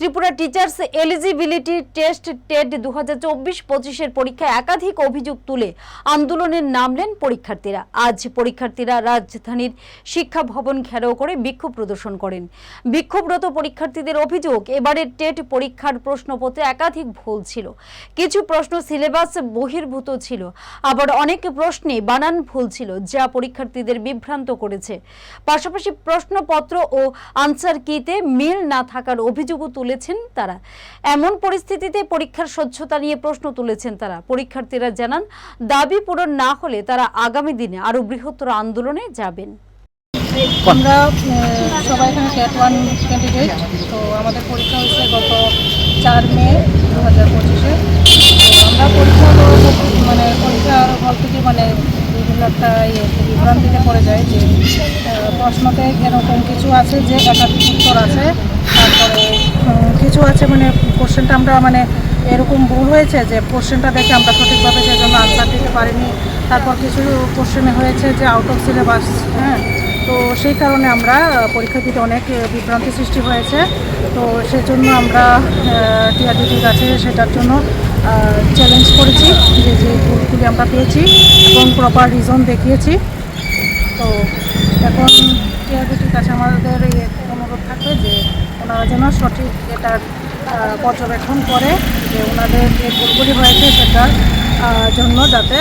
Tripura teachers eligibility test TET দু হাজার চব্বিশ পঁচিশের পরীক্ষায় একাধিক অভিযোগ তুলে আন্দোলনের নামলেন পরীক্ষার্থীরা। আজ পরীক্ষার্থীরা রাজধানীর শিক্ষা ভবন ঘেরাও করে বিক্ষোভ প্রদর্শন করেন। বিক্ষোভরত পরীক্ষার্থীদের অভিযোগ, এবারের টেট পরীক্ষার প্রশ্নপত্রে একাধিক ভুল ছিল। কিছু প্রশ্ন সিলেবাস বহির্ভূত ছিল। আবার অনেক প্রশ্নে বানান ভুল ছিল, যা পরীক্ষার্থীদের বিভ্রান্ত করেছে। পাশাপাশি প্রশ্নপত্র ও আনসার কিতে মিল না থাকার অভিযোগও তুলেছেন তারা। এমন পরিস্থিতিতে পরীক্ষার স্বচ্ছতা নিয়ে প্রশ্ন তুলেছেন তারা। পরীক্ষার্থীরা জানান, দাবি পূরণ না হলে তারা আগামী দিনে আরও বৃহত্তর আন্দোলনে যাবেন। আমরা সবাই এখানে ক্যাট ওয়ান ক্যান্ডিডেট তো আমাদের পরীক্ষা হয়েছে গত চার মে দু হাজার পঁচিশে। আমরা পরীক্ষা মানে পরীক্ষার হল থেকে মানে বিভিন্ন একটা ইয়ে বিভ্রান্তিতে পড়ে যায় যে প্রশ্নতে এরকম কিছু আছে যে একাধিক উত্তর আছে, তারপরে কিছু আছে মানে কোশ্চেনটা আমরা মানে এরকম ভুল হয়েছে যে কোশ্চেনটা দেখে আমরা সঠিকভাবে সেই জন্য আনসার দিতে পারিনি। তারপর কিছু কোশ্চেনে হয়েছে যে আউট অফ সিলেবাস হ্যাঁ? তো সেই কারণে আমরা পরীক্ষা দিতে অনেক বিভ্রান্তি সৃষ্টি হয়েছে। তো সেই জন্য আমরা টিআরডিটির কাছে সেটার জন্য চ্যালেঞ্জ করেছি যে যে ভুলগুলি আমরা পেয়েছি এবং প্রপার রিজন দেখিয়েছি। তো এখন টিআরডিটির কাছে আমাদের ওনারা যেন সঠিক এটার পর্যবেক্ষণ করে যে ওনাদের যে ভুলগুলি হয়েছে সেটার জন্য যাতে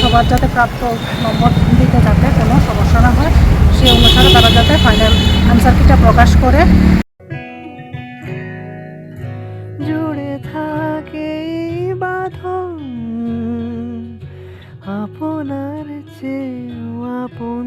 সবার যাতে প্রাপ্ত নম্বর দিতে যাতে কোনো সমস্যা না হয় সেই অনুসারে তারা যাতে ফাইনাল আনসার কিটা প্রকাশ করে। থাকে আপনার চেয়েও আপন।